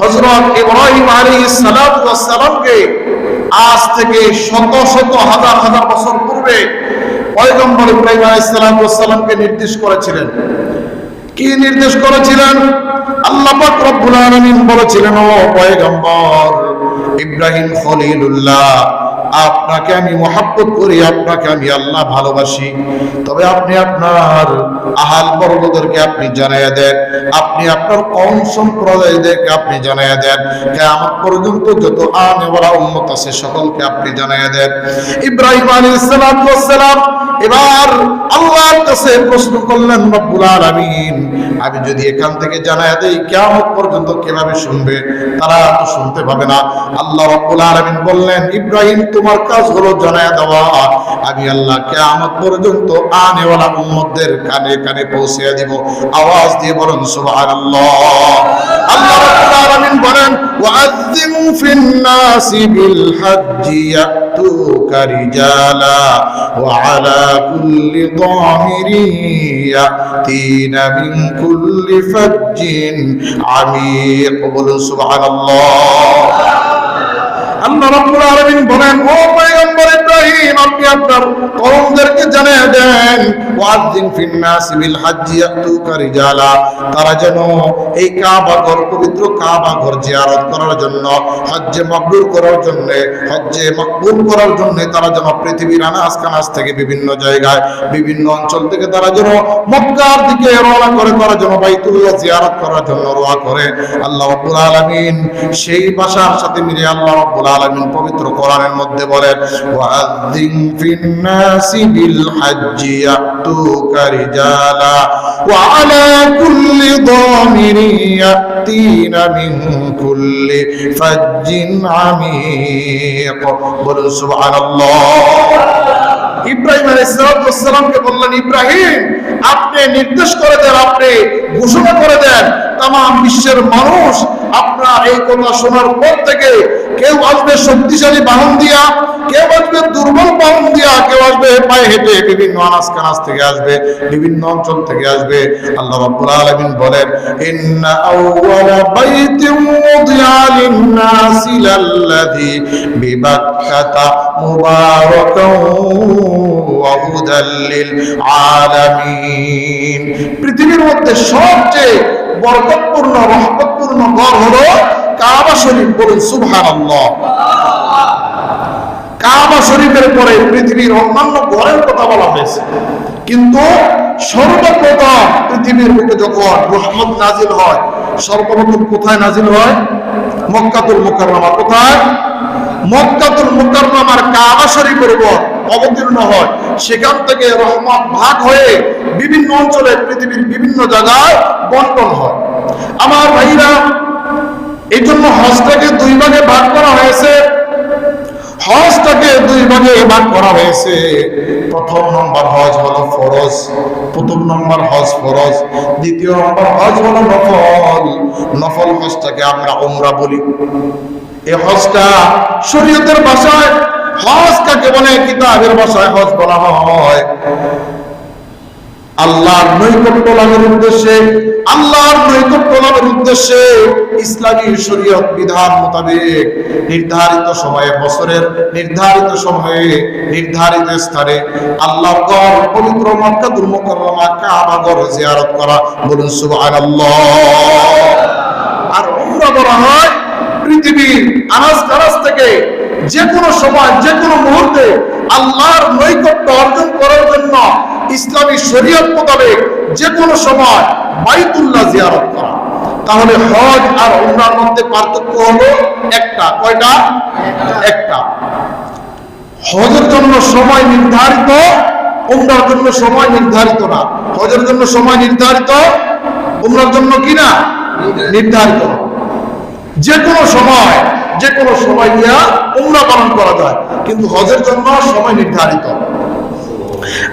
হজরত ইব্রাহিম আলী সালামকে আজ থেকে শত শত হাজার হাজার বছর পূর্বে পয়গম্বর ইব্রাহিম আলী সালামকে নির্দেশ করেছিলেন। কি নির্দেশ করেছিলেন? আল্লাহ বলেছিলেন, ও পয়গম্বর ইব্রাহিম খলিলুল্লাহ, আপনাকে আমি মহাব্বত করি, আপনাকে আমি আল্লাহ ভালোবাসি। তবে আপনি আপনার আহাল বর্গদেরকে আপনি জানাইয়া দেন, আপনি আপনার কম সম্প্রদায়দেরকে আপনি জানাইয়া দেন, কেয়ামত পর্যন্ত যত আনেওয়ালা উম্মত আছে সকলকে আপনি জানাইয়া দেন। ইব্রাহিম আলাইহিস সালাম এবার আল্লাহর কাছে প্রশ্ন করলেন, রব্বুল আলামিন, আমি যদি এখান থেকে জানাইয়া দেই, কিয়ামত পর্যন্ত কীভাবে শুনবে? তারা তো শুনতে পাবে না। আল্লাহ রব্বুল আলামিন বললেন, ইব্রাহিম, তোমার কাজ হলো জানাইয়া দেওয়া। আমি আল্লাহ কিয়ামত পর্যন্ত আনেওয়ালা উম্মতদের কানে কানে পৌঁছে দিব। আওয়াজ দিয়ে বলেন, সুবহানাল্লাহ। আল্লাহ রব্বুল আলামিন বলেন ওয়াজ্জিম ফিন বিল হজ্জি ইয়াতুকা রিজালা ওয়া কুল্লি দামিরিন ইয়াতিনা মিন কুল্লি ফাজ্জিন আমিক বলুন, সুবহানাল্লাহ। আল্লাহ রাব্বুল আলামিন বলেন ও পয়গম্বর আপনার জানিয়ে দেন হজ্জ তারা যেন এই কাবা ঘর, পবিত্র কাবা ঘর জিয়ারত করার জন্য, হজ্জে মাবরুর করার জন্য, হজ্জে মাকবুল করার জন্য তারা যেন পৃথিবীর থেকে বিভিন্ন জায়গায়, বিভিন্ন অঞ্চল থেকে তারা যেন মক্কার দিকে রওনা করে, তারা যেন বাইতুল্লাহ জিয়ারত করার জন্য রওনা করে। আল্লাহ রাব্বুল আলামিন সেই ভাষার সাথে মিলে আল্লাহ রাব্বুল আলামিন পবিত্র কোরআনের মধ্যে বলেন নাসি বিল হজ্জি ইয়াতুকা রিজালা ওয়া আলা কুল্লি দামিরি ইয়াতিনা মিন কুল্লি ফাজ্জিন আমিক। বলুন সুবহানাল্লাহ। ইব্রাহিম আলাইসালামকে বললেন, ইব্রাহিম, আপনি নির্দেশ করে দেন, আপনি তাম বিশ্বের মানুষ আপনার এই কথা শোনার পর থেকে কেউ আসবে শক্তিশালী বাহন দিয়া, কেউ আসবে দুর্বল বাহন দিয়া, কেউ আসবে পায়ে হেঁটে বিভিন্ন আনাজ কানাজ থেকে আসবে, বিভিন্ন অঞ্চল থেকে আসবে। আল্লাহ রাব্বুল আলামিন বলেন, ইন্না আউওয়ালা উদিয়া লিন-নাসি বিবাক্কাতা ওয়া আলামিন পৃথিবীর মধ্যে সবচেয়ে বরকতপূর্ণ রহমতপূর্ণ ঘর হলো কাবা শরীফ। বলুন, সুবহানাল্লাহ। কাবা শরীফের পরে পৃথিবীর অন্যান্য ঘরের কথা বলা হয়েছে। কিন্তু সর্বপ্রথম পৃথিবীর বুকে যখন রহমত নাজিল হয়, সর্বপ্রথম কোথায় নাজিল হয়? মক্কাতুল মুকাররমা। কোথায়? মক্কাতুল কাবা শরীফের উপর অবতীর্ণ হয়। সেখান থেকে রহমত ভাগ হয়ে বিভিন্ন অঞ্চলে পৃথিবীর বিভিন্ন জায়গায় বন্টন হয়। আমার ভাইরা, এই জন্য হজটাকে দুই ভাগে ভাগ করা হয়েছে। হজটাকে দুই ভাগে ভাগ করা হয়েছে। প্রথম নম্বর হজ হলো ফরজ, প্রথম নম্বর হজ ফরজ, দ্বিতীয় নম্বর হজ হলো নফল। নফল হজটাকে আমরা ওমরা বলি। এই হজটা শরীয়তের ভাষায়, হজ কাকে বলে? কিতাবের ভাষায় হজ বলা হয়। আল্লাহর নৈকট্য লাভের উদ্দেশ্যে, আল্লাহর নৈকট্য লাভের উদ্দেশ্যে ইসলামী শরীয়ত বিধান মোতাবেক নির্ধারিত সময়ে বছরের, নির্ধারিত সময়ে, নির্ধারিত স্থানে আল্লাহর ঘর পবিত্র মক্কাতুল মুকাররমা কাবা ঘর জিয়ারত করা। বলুন সুবহানাল্লাহ। আর উমরা বলা হয় পৃথিবীর আনাজ কানাজ থেকে যে কোনো সময় যে কোনো মুহূর্তে আল্লাহর নৈকট্য অর্জন করার জন্য ইসলামী শরীয়ত মোতাবেক যে কোনো সময় বাইতুল্লাহ জিয়ারত করা। তাহলে হজ আর উমরার মধ্যে পার্থক্য হলো একটা। কয়টা? একটা। হজের জন্য সময় নির্ধারিত, উমরার জন্য সময় নির্ধারিত না। হজের জন্য সময় নির্ধারিত, উমরার জন্য কি না? নির্ধারিত। যে কোনো সময় যে কোনো সময় দিয়া উমরা পালন করা যায়। কিন্তু হজের জন্য সময় নির্ধারিত।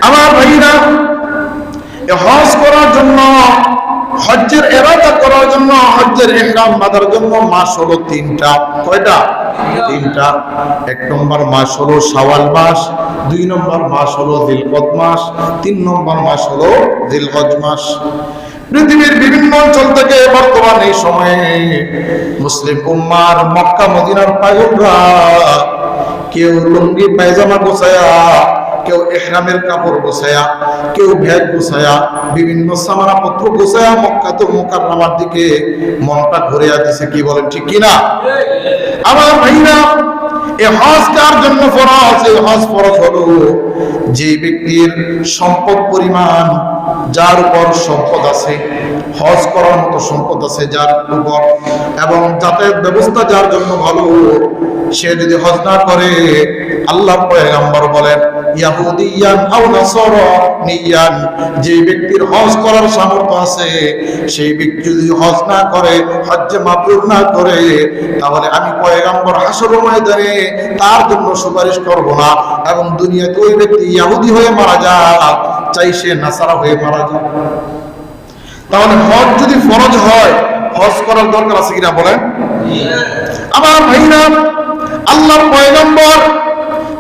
আমার ভাইরা হজ করার জন্য, হজ্জের এরাদা করার জন্য, হজ্জের ইহরাম বাঁধার জন্য মাস হলো তিনটা। কয়টা? তিনটা। এক নম্বর মাস হলো শাওয়াল মাস, দুই নম্বর মাস হলো দিলকদ মাস, তিন নম্বর মাস হলো দিলহজ মাস। পৃথিবীর বিভিন্ন অঞ্চল থেকে বর্তমান এই সময়ে মুসলিম উম্মার মক্কা, মদিনার পায়লরা কেউ লুঙ্গি, পায়জামা গোছায়া, কেউ এহরামের কাপড় গোছায়া, কেউ ভ্যাগ গোছায়া, বিভিন্ন সামানা পত্র গোছায়া মক্কা তো মোকার দিকে মনটা ঘুরে দিছে, কি বলেন, ঠিক কিনা আমার ভাইরা, এ হজ কার জন্য ফরজ? এই হজ ফরজ হলো যে ব্যক্তির সম্পদ পরিমাণ, যার উপর সম্পদ আছে, হজ করার মতো সম্পদ আছে যার উপর, এবং যাতায়াত ব্যবস্থা যার জন্য ভালো, সে যদি হজ না করে আল্লাহ পয়গাম্বর বলেন ইয়াহুদিয়ান আও নাসারানিয়ান যে ব্যক্তির হজ করার সামর্থ্য আছে সেই ব্যক্তি যদি হজ না করে হজ্জে মাবরুর না করে তাহলে আমি পয়গাম্বর হাসর ময়দানে তার জন্য সুপারিশ করব না। এবং দুনিয়াতে ওই ব্যক্তি ইয়াহুদি হয়ে মারা যাক চাই সে নাসারা হয়ে মারা যাক। তাহলে হজ যদি ফরজ হয় হজ করার দরকার আছে কিনা বলেন? আমার ভাইরা আল্লাহর পয়গম্বর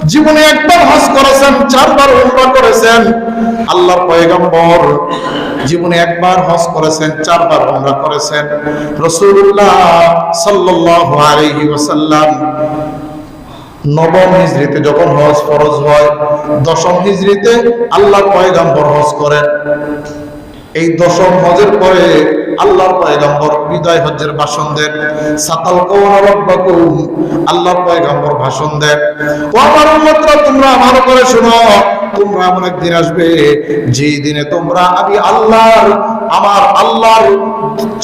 জীবনে একবার হজ করেছেন, চারবার উমরা করেছেন। আল্লাহর পয়গম্বর জীবনে একবার হজ করেছেন, চারবার উমরা করেছেন। রাসূলুল্লাহ সাল্লাল্লাহু আলাইহি ওয়াসাল্লাম নবম হিজরিতে যখন হজ ফরজ হয়, দশম হিজরিতে আল্লাহর পয়গম্বর হজ করেন। এই দশম হজের পরে আল্লাহর পয়গম্বর বিদায় হজ্জের ভাষণ দেন। সাতাল আল্লাহর পয়গম্বর ভাষণ দেন। আমার তোমরা ভালো করে শোনো, তোমরা এমন একদিন আসবে যেই দিনে তোমরা, আমি আল্লাহর, আমার আল্লাহর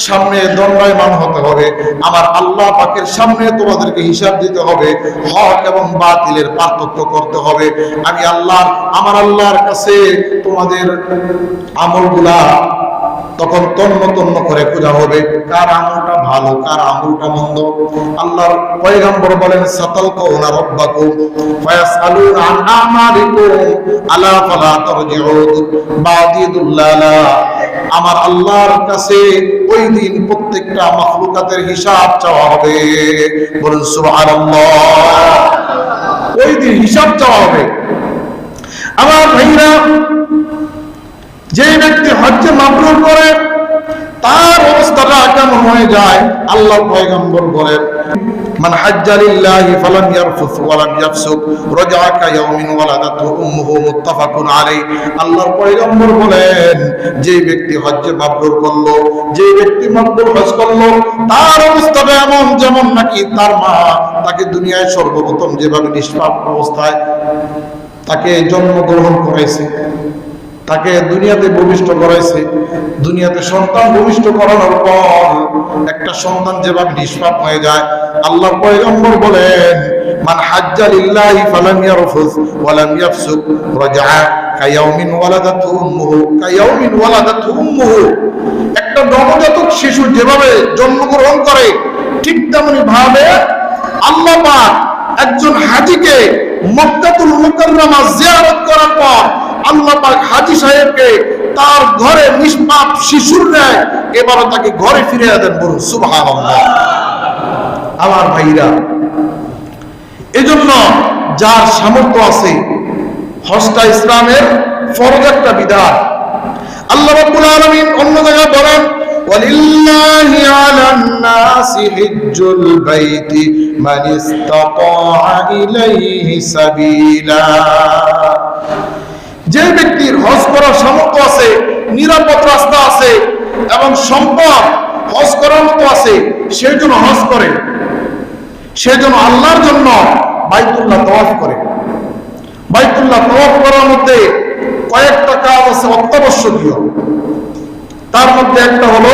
সামনে দণ্ডায়মান হতে হবে, আমার আল্লাহ পাকের সামনে তোমাদেরকে হিসাব দিতে হবে, হক এবং বাতিলের পার্থক্য করতে হবে। আমি আল্লাহ আমার আল্লাহর কাছে তোমাদের আমলগুলা তখন তন্ন তন্ন করে খোঁজা হবে, কার আমলটা ভালো, কার আমলটা মন্দ? আল্লাহর পয়গম্বর বলেন সাতাল কওনা রাব্বাকুম ফায়াসআলুনা আন আমালিকুম, আলা ফালা তারজিউন। বাদিদুল্লালা, আমার আল্লাহর কাছে ওই দিন প্রত্যেকটা মাখলুকাতের হিসাব চাওয়া হবে। বলুন, সুবহানাল্লাহ। ওই দিন হিসাব চাওয়া হবে। আমার ভাইরা যে ব্যক্তি হজ্জে মাবরুর করে, তার অবস্থাটা কেমন হয়ে যায়? আল্লাহ পয়গম্বর বলেন, মান হাজ্জা লিল্লাহি ফালাম ইয়ারফুস ওয়ালাম ইয়াফসুক রাজা কা ইয়াউমিন ওয়ালাদাতহু উম্মুহু মুত্তাফাকুন আলাইহি। আল্লাহর পয়গম্বর বলেন, যে ব্যক্তি হজ্জে মাবরুর করল, যে ব্যক্তি মাবরুর হজ করল, তার অবস্থাটা এমন যেমন নাকি তার মা তাকে দুনিয়ায় সর্বপ্রথম যেভাবে নিষ্পাপ অবস্থায় তাকে জন্মগ্রহণ করাইছে। তাকে দুনিয়াতে ভূমিষ্ঠ করাইছে। দুনিয়াতে সন্তান ভূমিষ্ঠ করানোর পর একটা সন্তান যেভাবে নিষ্পাপ হয়ে যায় আল্লাহ পয়গম্বর বলেন, মান হাজ্জা লিল্লাহি ফালাম ইয়ারফুস ওয়ালাম ইয়াফসুক রাজা কায়াউমিন ওয়ালাদাতু উম্মুহু। কায়াউমিন ওয়ালাদাতু উম্মুহু। একটা নবজাতক শিশু যেভাবে জন্মগ্রহণ করে, ঠিক তেমনি ভাবে আল্লাহ পাক একজন হাজিকে মক্কাতুল মুকাররমা জিয়ারত করার পর আল্লাহ পাক হাজি সাহেবকে তার ঘরে নিষ্পাপ শিশুর ন্যায় এবারও তাকে ঘরে ফিরে দেন বলুন সুবহানাল্লাহ আমার ভাইরা এজন্য যার সামর্থ্য আছে হজটা ইসলামের ফরজ একটা বিধান আল্লাহ রাব্বুল আলামিন অন্য জায়গায় বলেন ولله على الناس حج البيت من استطاع إليه سبيلا যে ব্যক্তির হজ করার সামর্থ্য আছে, নিরাপদ রাস্তা আছে এবং সম্পদ হজ করার মতো আছে, সে জন্য হজ করে, সে জন্য আল্লাহর জন্য বাইতুল্লাহ তওয়াফ করে। বাইতুল্লাহ তওয়াফ করার মধ্যে কয়েকটা কাজ আছে অত্যাবশ্যকীয়। তার মধ্যে একটা হলো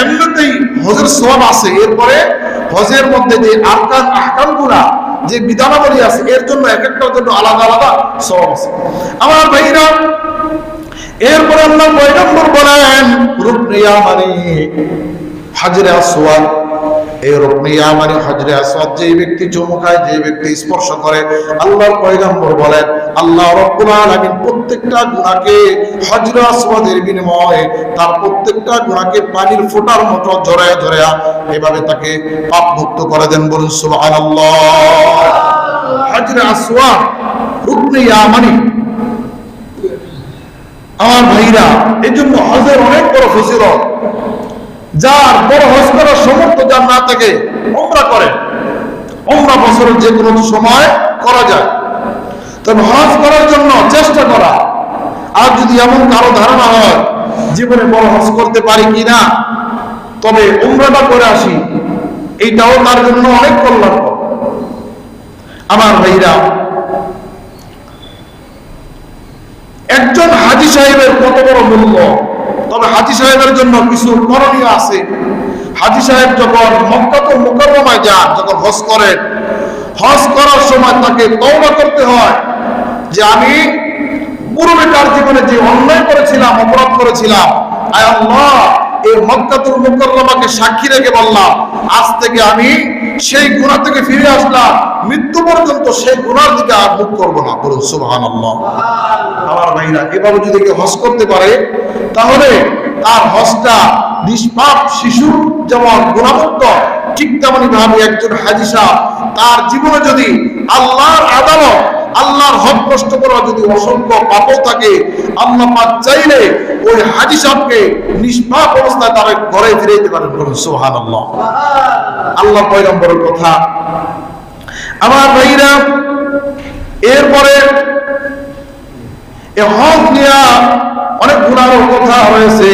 এমনিতেই হজের সব আছে। এরপরে হজের মধ্যে যে আরকান আহকামগুলা যে বিধানাবলী আছে, এর জন্য এক একটার জন্য আলাদা আলাদা সব আছে। আমার ভাইরা, এরপরে আল্লাহ নম্বর বলেন, রুকনিয়া মানে হাজিরা আসওয়াদ এই রকম ইয়ামানি হজরে আসওয়াদ যে ব্যক্তি চুমু খায় যে ব্যক্তি স্পর্শ করে, আল্লাহর পয়গম্বর বলেন, আল্লাহ রব্বুল প্রত্যেকটা গুনাহকে হজরে আসওয়াদের বিনিময়ে তার প্রত্যেকটা গুনাহকে পানির ফোঁটার মতো ঝরায় ঝরায়া এভাবে তাকে পাপ মুক্ত করে দেন বলুন সুবহানাল্লাহ। হজরে আসওয়াদ, রুকনে ইয়ামানি। আমার ভাইরা এই জন্য হজের অনেক বড় ফজিলত। যার বড় হজ করার সমর্থ যার না থাকে ওমরা করে। ওমরা বছরের যে কোনো সময় করা যায়। তবে হজ করার জন্য চেষ্টা করা। আর যদি এমন কারও ধারণা হয়, জীবনে বড় হজ করতে পারি কি না, তবে উমরাটা করে আসি। এইটাও তার জন্য অনেক কল্যাণকর। আমার ভাইরা, একজন হাজি সাহেবের কত বড় মূল্য? তবে হাজি সাহেবের জন্য কিছু করণীয় আছে। হাজি সাহেব যখন মক্কাত মুকররমায় যান, যখন হজ করেন, হজ করার সময় তাকে তওবা করতে হয় যে আমি পূর্বেকার জীবনে যে অন্যায় করেছিলাম, অপরাধ করেছিলাম, আয় আল্লাহ, এই মক্কাতুল মুকররমাকে সাক্ষী রেখে বললাম, আজ থেকে আমি সেই গুনাহ থেকে ফিরে আসলাম, মৃত্যু পর্যন্ত সেই গুনার দিকে আর মুখ করব না। বলুন, সুবহানাল্লাহ। আমার ভাইরা, এভাবে যদি কেউ হজ করতে পারে তাহলে তার হজটা নিষ্পাপ শিশু যেমন গুণামুক্ত, ঠিক তেমনি ভাবে একজন হাজিসা তার জীবনে যদি আল্লাহর আদালত, আল্লাহর হক নষ্ট করা যদি অসংখ্য পাপও থাকে, আল্লাহ পাক চাইলে ওই হাজি সাহেবকে নিষ্পাপ অবস্থায় তার ঘরে ফিরে যেতে পারেন বলুন, সুবহানাল্লাহ। আল্লাহ পয়গম্বরের কথা। আমার ভাইরা, এরপরে এ হজ নিয়া অনেক গুণারও কথা রয়েছে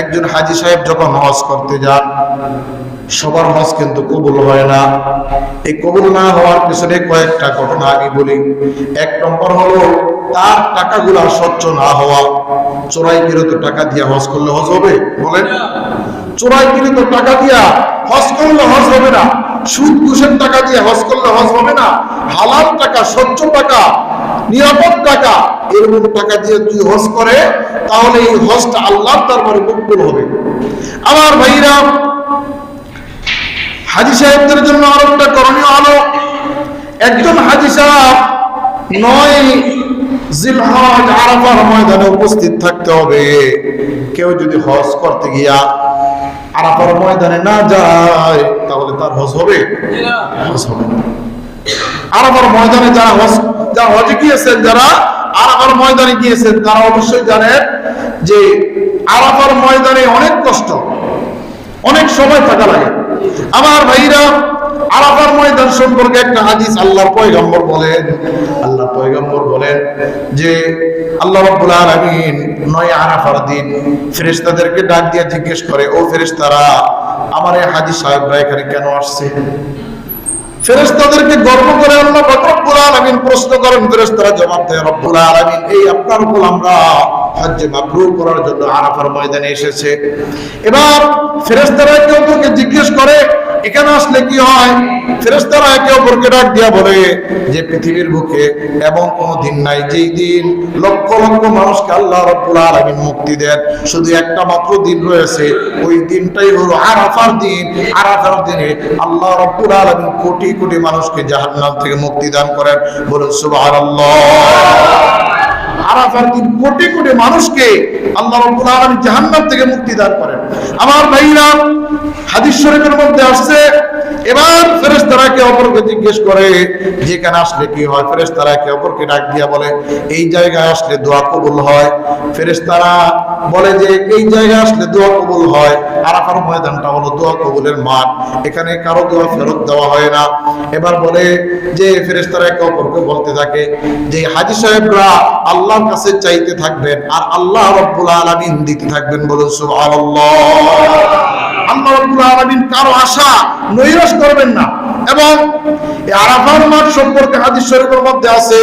একজন হাজি সাহেব যখন হজ করতে যান, সবার হজ কিন্তু কবুল হয় না। এই কবুল না হওয়ার পিছনে কয়েকটা ঘটনা আমি বলি। এক নম্বর হলো, তার টাকাগুলা স্বচ্ছ না হওয়া। চোরাই কিরত টাকা দিয়ে হজ করলে হজ হবে? বলেন। চোরাই কিরত টাকা দিয়া হজ করলে হজ হবে না। সুদ ঘুষের টাকা দিয়ে হজ করলে হজ হবে না। হালাল টাকা, স্বচ্ছ টাকা নিরাপদ টাকা এর মতো টাকা দিয়ে যদি হজ করে, তাহলে এই হজটা আল্লাহর দরবারে মকবুল হবে। আমার ভাইরা, হাজি সাহেবদের জন্য একটা করণীয় হলো, একজন হাজি সাহেব নয় জিলহজ আরাফার ময়দানে উপস্থিত থাকতে হবে। কেউ যদি হজ করতে গিয়া আরাফার ময়দানে না যায়, তাহলে তার হজ হবে? হজ হবে না আরাফার ময়দানে যারা যারা হজে গিয়েছেন, যারা আরাফার ময়দানে গিয়েছেন, তারা অবশ্যই জানেন যে আরাফার ময়দানে অনেক কষ্ট, অনেক সময় থাকা লাগে। আমার ভাইরা, আরাফার ময়দান সম্পর্কে একটা হাদিস আল্লাহর পয়গম্বর বলেন। আল্লাহ পয়গম্বর বলেন যে, আল্লাহ রাব্বুল আলামিন নয় আরাফার দিন ফেরেশতাদেরকে ডাক দিয়ে জিজ্ঞেস করে, ও ফেরেশতারা, আমার এই হাজি সাহেবরা এখানে কেন আসছে? ফেরেশতাদেরকে গর্ব করে আল্লাহ রব্বুল আলামিন প্রশ্ন করেন ফেরেস্তারা জবাব দেয়, রব্বুল আলামিন, এই আপনার উপর আমরা হজ্জে মাবরুর করার জন্য আরাফার ময়দানে এসেছে। এবার ফেরেশতারা কেউ তোকে জিজ্ঞেস করে এখানে আসলে কি হয়? ফেরেশতারা একে অপরকে ডাক দিয়া বলে যে, পৃথিবীর বুকে এমন কোন দিন নাই যেই দিন লক্ষ লক্ষ মানুষকে আল্লাহ রব্বুল আলামিন মুক্তি দেন। শুধু একটা মাত্র দিন রয়েছে। ওই দিনটাই হলো আরাফার দিন। আরাফার দিনে আল্লাহ রব্বুল আলামিন কোটি কোটি মানুষকে জাহান্নাম থেকে মুক্তি দান করেন। বলুন সুবহানাল্লাহ। আরাফার দিন কোটি কোটি মানুষকে আল্লাহ রব্বুল আলামিন জাহান্নাম থেকে মুক্তি দান করেন। আমার ভাইরা, হাদিস শরীফের মধ্যে আসছে এবার ফেরেশতারা একে অপরকে জিজ্ঞেস করে যেখানে আসলে কি হয়? ফেরেশতারা একে অপরকে ডাক দিয়া বলে, এই জায়গায় আসলে দোয়া কবুল হয়। ফেরেশতারা বলে যে, এই জায়গায় আসলে দোয়া কবুল হয়। আরাফার ময়দানটা হলো দোয়া কবুলের মাঠ। এখানে কারও দোয়া ফেরত দেওয়া হয় না। এবার বলে যে, ফেরেশতারা একে অপরকে বলতে থাকে যে, হাজি সাহেবরা, আল্লাহর কাছে চাইতে থাকবেন আর আল্লাহ রব্বুল আলামিন দিতে থাকবেন বলুন, সুবহানাল্লাহ। আলামিন কারও আশা নৈরাশ করবেন না। এবং এই আরাফার মাঠ সম্পর্কে হাদিস শরীফের মধ্যে আছে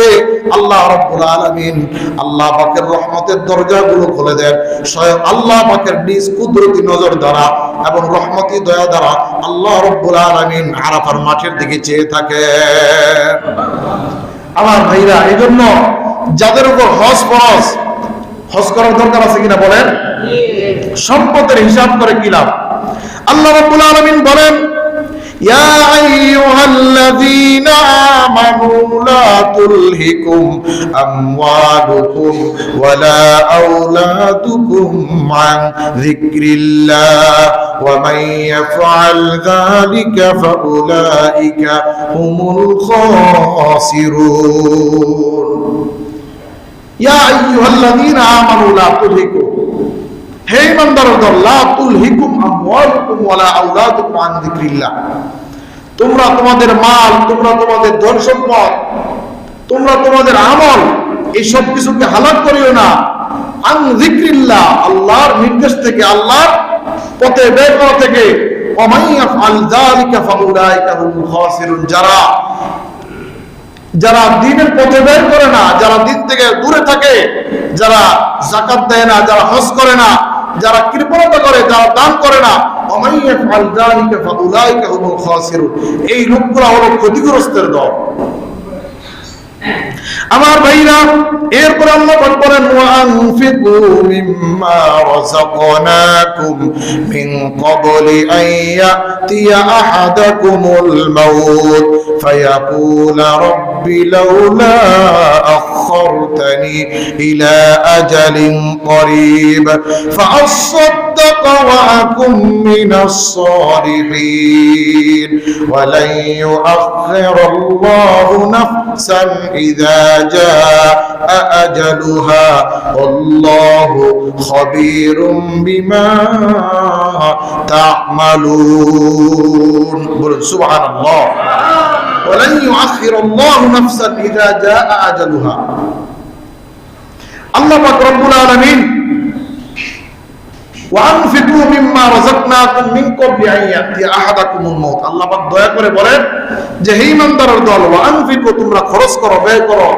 আল্লাহ রাব্বুল আলামিন আল্লাহ পাকের রহমতের দরজাগুলো খুলে দেন। স্বয়ং আল্লাহ পাকের নিজ কুদরতি নজর দ্বারা এবং রহমতি দয়া দ্বারা আল্লাহ রাব্বুল আলামিন আরাফার মাঠের দিকে চেয়ে থাকে আমার ভাইরা এই জন্য যাদের উপর হজ ফরজ হজ করার দরকার আছে কিনা বলেন? সম্পদের হিসাব করে কি লাভ? আল্লাহ রাব্বুল আলামিন বলেন, ইয়া আইয়ুহাল্লাযীনা আমানু লা তুলহিকুম আমওয়ালুকুম ওয়ালা আওলাদুকুম আন যিকরিল্লাহ ওয়া মান ইয়াফআল যালিকা ফাউলাইকা হুমুল খাসিরুন। ইয়া আইয়ুহাল্লাযীনা আমানু লা তুলহিকুম। হে ইমানদারের দল লা তোমরা তোমাদের মাল, তোমরা তোমাদের ধন সম্পদ তোমরা তোমাদের আমল, এই সব কিছুকে হালাক করিও না। আন যিকরিল্লাহ, আল্লাহর নির্দেশ থেকে, আল্লাহর পথে, বের করা থেকে। ওমাইয়া ফাল যালিকা ফাউলাইকা হুমুল খাসিরুন, যারা যারা দিনের পথে বের করে না, যারা দিন থেকে দূরে থাকে, যারা জাকাত দেয় না, যারা হজ করে না, যারা কৃপণতা করে, যারা দান করে না এই লোকগুলো হলো ক্ষতিগ্রস্তের দল। আমার ভাইরা, এরপর আল্লাহ পাক رب لولا أخرتني إلى أجل قريب. فأصدق وأكن من الصالحين. ولن يؤخر الله نفسا إذا جاء أجلها. والله خبير بما تعملون. سبحان الله. ولن يؤخر الله نفسا إذا جاء أجلها আল্লাহ পাক রব্বুল আলামিন ওয়ানফিকু মিম্মা রাযাকনাকুম মিন ক্বাবলি আন ইয়াতি আহাদাকুমুল মাউত আল্লাহ পাক দয়া করে বলেন যে হে ইমানদারের দল ওয়ানফিকু তোমরা খরচ করো ব্যয় করো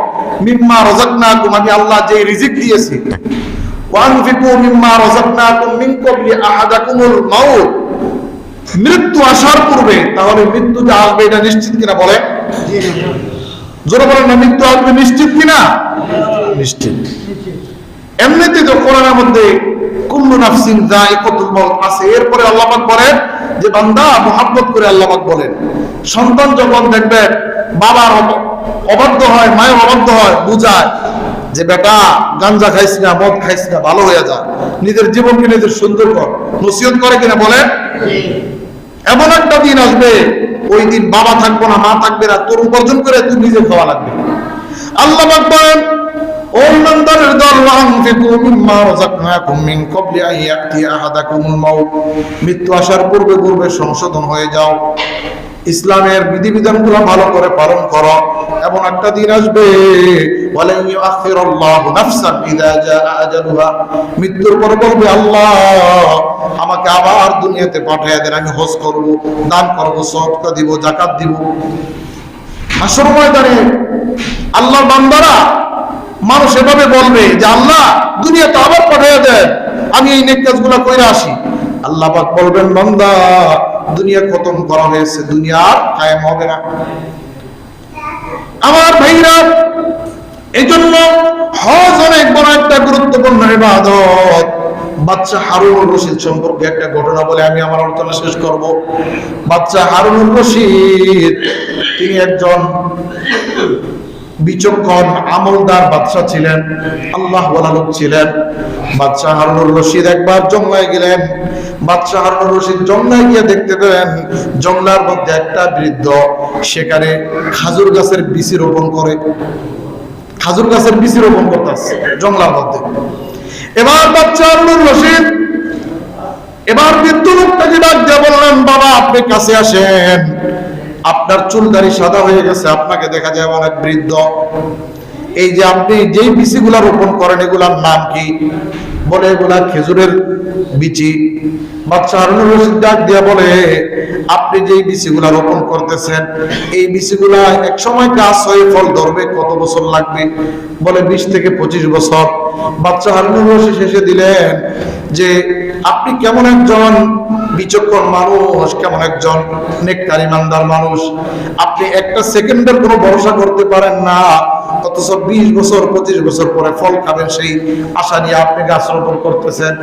মিম্মা রাযাকনাকুম আমি আল্লাহ যে রিজিক দিয়েছি ওয়ানফিকু মিম্মা রাযাকনাকুম মিন ক্বাবলি আহাদাকুমুল মাউত মৃত্যু আসার পূর্বে তাহলে মৃত্যু যে আসবে এটা নিশ্চিত কিনা বলেন? জোরে বলেন না মৃত্যু আসবে নিশ্চিত কিনা? নিশ্চিত। এমনিতে তো কোরআনের মধ্যে কুল্লু নাফসিন যায়িকাতুল মাউত আছে। এরপরে আল্লাহ পাক বলেন যে বান্দা মোহাব্বত করে আল্লাহ পাক বলেন। সন্তান যখন দেখবে বাবার অব- অবাধ্য হয় মায়ের অবাধ্য হয় বুঝায় যে বেটা গাঞ্জা খাইস না মদ খাইস না ভালো হয়ে যা। নিজের জীবনকে নিজের সুন্দর কর। নসিহত করে কিনা বলে এমন একটা দিন আসবে, ওই দিন বাবা থাকব না, মা থাকবে না, তোর উপার্জন করে তুই নিজে খাওয়া লাগবে। আল্লাহ বলেন, ও ইমানদারের দল ওয়ানফিকু মিম্মা রাযাকনাকুম মৃত্যু আসার পূর্বে পূর্বে সংশোধন হয়ে যাও। ইসলামের বিধিবিধানগুলো ভালো করে পালন করো। এমন একটা দিন আসবে মৃত্যুর পর বলবে, আল্লাহ, আমাকে আবার দুনিয়াতে পাঠিয়ে দেন, আমি হজ করব, দান করব, সদকা দিব, যাকাত দিব। হাসর ময়দানে আল্লাহ বান্দারা মানুষ এভাবে বলবে যে, আল্লাহ, দুনিয়াতে আবার পাঠিয়ে দেন, আমি এই নেক কাজগুলো করে আসি। আল্লাহ বলবেন, বান্দা দুনিয়া খতম করা হয়েছে, দুনিয়া আর কায়েম হবে না। আমার ভাইরা এই জন্য হজ অনেক বড় একটা গুরুত্বপূর্ণ ইবাদত। বাচ্চা হারুনুর রশিদ সম্পর্কে একটা ঘটনা বলে আমি আমার আলোচনা শেষ করব। বাচ্চা হারুনুর রশিদ, তিনি একজন বিচক্ষণ আমলদার বাদশা ছিলেন, আল্লাহ লোক ছিলেন। বাদশাহ হারুনুর রশিদ একবার জঙ্গলায় গেলেন। বাদশাহ হারুনুর রশিদ জঙ্গলায় গিয়ে দেখতে পেলেন, জঙ্গলার মধ্যে একটা বৃদ্ধ, সেখানে খাজুর গাছের বিচি রোপণ করে। খাজুর গাছের বিচি রোপণ করতেছে জঙ্গলার মধ্যে। এবার বাচ্চা হারুনুর রশিদ, এবার বৃদ্ধ লোকটাকে ডাক দিয়ে বললেন, বাবা, আপনি কাছে আসেন। আপনার চুল দাড়ি সাদা হয়ে গেছে, আপনাকে দেখা যায় অনেক বৃদ্ধ। এই যে আপনি যেই বিচিগুলা রোপণ করেন, এগুলার নাম কি? বলে এগুলা খেজুরের বিচি। বাচ্চা হারুনুর ডাক বলে, আপনি যেই করতেছেন, এই হয়ে ফল ধরবে, কত বছর লাগবে? বলে, বিশ থেকে পঁচিশ বছর। বাচ্চা শেষে দিলেন যে, আপনি কেমন একজন বিচক্ষণ মানুষ, কেমন একজন নেককার ইমানদার মানুষ। আপনি একটা সেকেন্ডের কোনো ভরসা করতে পারেন না, অথচ বিশ বছর, পঁচিশ বছর পরে ফল খাবেন সেই আশা নিয়ে আপনি গাছ রোপণ করতেছেন।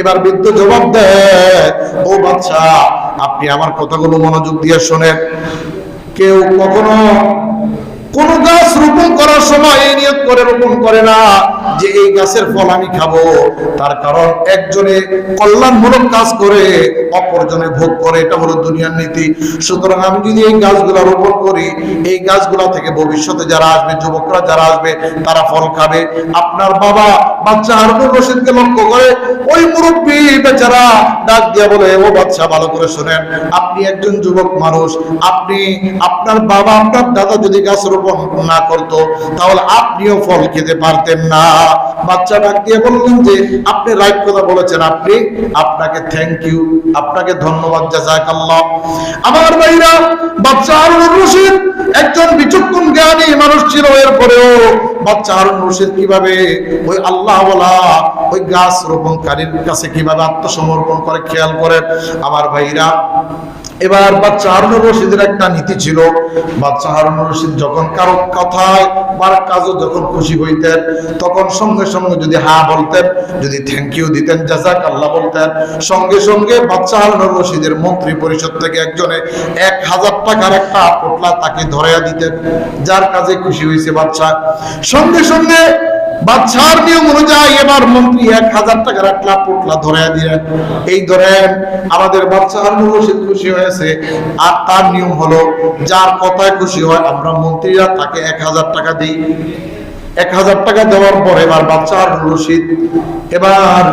এবার বৃদ্ধ জবাব দেয়, ও বাচ্চা, আপনি আমার কথাগুলো মনোযোগ দিয়ে শোনেন। কেউ কখনো কোন গাছ রোপণ করার সময় এই নিয়ত করে, রোপণ করে না। যে এই গাছের ফল আমি খাব, তার কারণ একজনে কল্যাণমূলক কাজ করে, অপরজনে ভোগ করে, এটা হলো দুনিয়ার নীতি। সুতরাং আমি যদি এই গাছগুলা রোপণ করি, এই গাছগুলা থেকে ভবিষ্যতে যারা আসবে, যুবকরা যারা আসবে, তারা ফল খাবে। আপনার বাবা বাচ্চা হারুনুর রশিদকে লক্ষ্য করে, ওই মুরব্বী বেচারা ডাক দিয়ে বলে, ও বাচ্চা, ভালো করে শোনেন, আপনি একজন যুবক মানুষ, আপনি, আপনার বাবা, আপনার দাদা যদি গাছ রোপণ না করতো, তাহলে আপনিও ফল খেতে পারতেন না। বাচ্চা ডাক দিয়ে বললেন যে, আপনি রাইট কথা বলেছেন, আপনি, আপনাকে থ্যাংক ইউ আপনাকে ধন্যবাদ, জাজাকাল্লাহ। আমার ভাইরা, বাচ্চা হারুনুর রশিদ একজন বিচক্ষণ জ্ঞানী মানুষ ছিল, এরপরেও বাচ্চা হারুন রশিদ কীভাবে, ওই আল্লাহ ওই গাছ রোপণকারীর কাছে কীভাবে আত্মসমর্পণ করে, খেয়াল করেন আমার ভাইরা এবার বাচ্চা হারুন রশিদের একটা নীতি ছিল। বাচ্চা হারুন রশিদ যখন কারও কথায় বা কাজও যখন খুশি হইতেন, তখন সঙ্গে সঙ্গে যদি হা বলতেন, যদি থ্যাংক ইউ দিতেন জাজাক আল্লাহ বলতেন, সঙ্গে সঙ্গে বাচ্চা হারুন রশিদের মন্ত্রী পরিষদ থেকে একজনে এক হাজার টাকার একটা পোটলা তাকে ধরাইয়া দিতেন, যার কাজে খুশি হয়েছে বাচ্চা সঙ্গে সঙ্গে বাচ্চার নিয়ম অনুযায়ী এবার মন্ত্রী এক হাজার টাকার একটা পোটলা ধরাইয়া দিলেন এই ধরেন আমাদের বাচ্চা হারুন রশিদ খুশি হয়েছে, আর তার নিয়ম হলো, যার কথায় খুশি হয়, আমরা মন্ত্রীরা তাকে এক হাজার টাকা দিই। এক হাজার টাকা দেওয়ার পর এবার বাচ্চা হারুন রশিদ এবার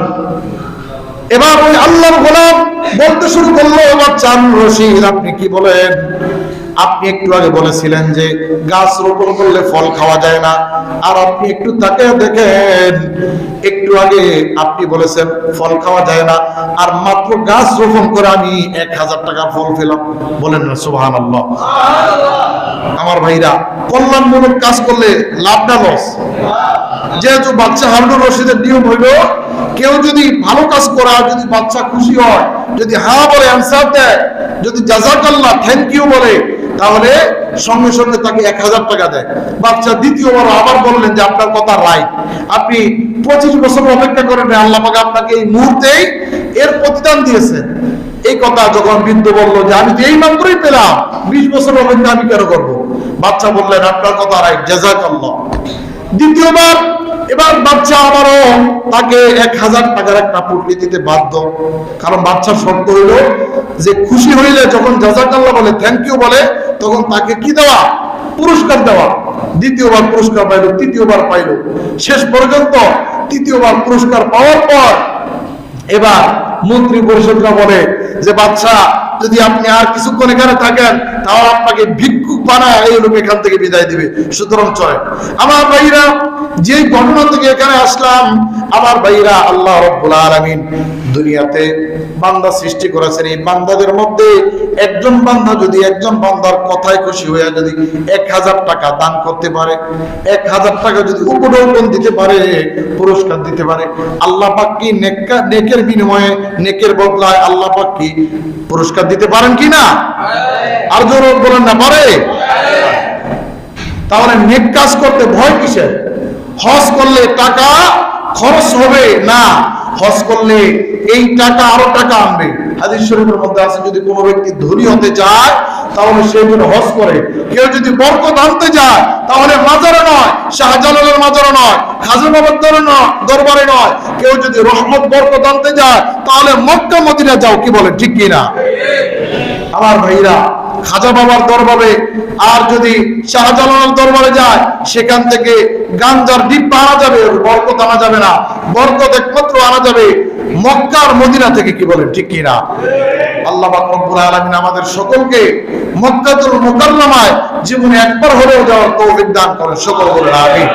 এবার ওই আল্লাহর গোলাম বলতে শুরু করল, এবার চান রশিদ, আপনি কি বলেন? আপনি একটু আগে বলেছিলেন যে গাছ রোপণ করলে ফল খাওয়া যায় না। আর আপনি একটু তাকে দেখেন। একটু আগে আপনি বলেছেন, ফল খাওয়া যায় না। আর মাত্র গাছ রোপণ করে আমি এক হাজার টাকার ফল পেলাম। বলেন না আল্লাহ আমার ভাইরা, কল্যাণমূলক কাজ করলে লাভ না লস। যেহেতু বাচ্চা হারুনুর রশিদের নিয়ম হইল, কেউ যদি ভালো কাজ করা যদি বাচ্চা খুশি হয়, যদি হ্যাঁ বলে অ্যান্সার দেয়, যদি জাজাকাল্লাহ থ্যাংক ইউ বলে তাহলে সঙ্গে সঙ্গে তাকে এক হাজার টাকা দেয়। বাচ্চা দ্বিতীয়বার আবার বললেন যে আপনার কথা রাইট আপনি পঁচিশ বছর অপেক্ষা করেন আল্লাহ পাক আপনাকে এই মুহূর্তেই এর প্রতিদান দিয়েছেন এই কথা যখন বৃদ্ধ বলল যে আমি তো এই মাত্রই পেলাম, বিশ বছর অপেক্ষা আমি কেন করব? বাচ্চা বললেন, আপনার কথা রাইট জাজাকাল্লাহ দ্বিতীয়বার এবার বাচ্চা আবারও তাকে এক হাজার টাকার একটা পুটলি দিতে বাধ্য। কারণ বাচ্চার শর্ত হইল যে খুশি হইলে যখন জাজাকাল্লাহ বলে থ্যাংক ইউ বলে, তখন তাকে কি দেওয়া? পুরস্কার দেওয়া। দ্বিতীয়বার পুরস্কার পাইলো, তৃতীয়বার পাইলো। শেষ পর্যন্ত তৃতীয়বার পুরস্কার পাওয়ার পর এবার মন্ত্রী পরিষদরা বলে যে, বাচ্চা যদি আপনি আর কিছুক্ষণ এখানে থাকেন তাহলে আপনাকে ভিক্ষুক বানায় এই লোক এখান থেকে বিদায় দিবে। সুতরাং চলে আমার ভাইরা যে ঘটনা থেকে এখানে আসলাম, আমার ভাইরা আল্লাহ রব্বুল আলামিন দুনিয়াতে বান্দা সৃষ্টি করেছেন। এই বান্দাদের মধ্যে একজন বান্দা যদি একজন বান্দার কথায় খুশি হয়ে যদি এক হাজার টাকা দান করতে পারে, এক হাজার টাকা যদি উপঢৌকন দিতে পারে, পুরস্কার দিতে পারে, আল্লাহ পাক কি নেকের বিনিময়ে, নেকের বদলায় আল্লাহ পাক কি পুরস্কার দিতে পারেন কি না? আর জোর বলেন না, পারে? তাহলে নেক কাজ করতে ভয় কিসের? হজ করলে টাকা খরচ হবে না। হজ করলে এই টাকা আরও টাকা আনবে। হাদিস শরীফের মধ্যে আছে, যদি কোনো ব্যক্তি ধনী হতে চায়, তাহলে সে যেন হজ করে। কেউ যদি বরকত আনতে যায়, তাহলে মাজারে নয়, শাহজালালের মাজারে নয় খাজা বাবার নয়, দরবারে নয়। কেউ যদি রহমত, বরকত আনতে যায়, তাহলে মক্কা, মদিনা যাও, কি বলে, ঠিক কি না আমার ভাইরা খাজা বাবার দরবারে, আর যদি শাহজালালের দরবারে যায়, সেখান থেকে গাঞ্জার ডিব্বা আনা যাবে বরকত আনা যাবে না। বরকত একমাত্র আনা যাবে মক্কার মদিনা থেকে, কি বলেন, ঠিক কি না আল্লাহ রব্বুল আলামিন আমাদের সকলকে মক্কাতুল মুকাররমায় জীবনে একবার হলেও যাওয়ার তৌফিক দান করেন। সকল বলেন, আমিন।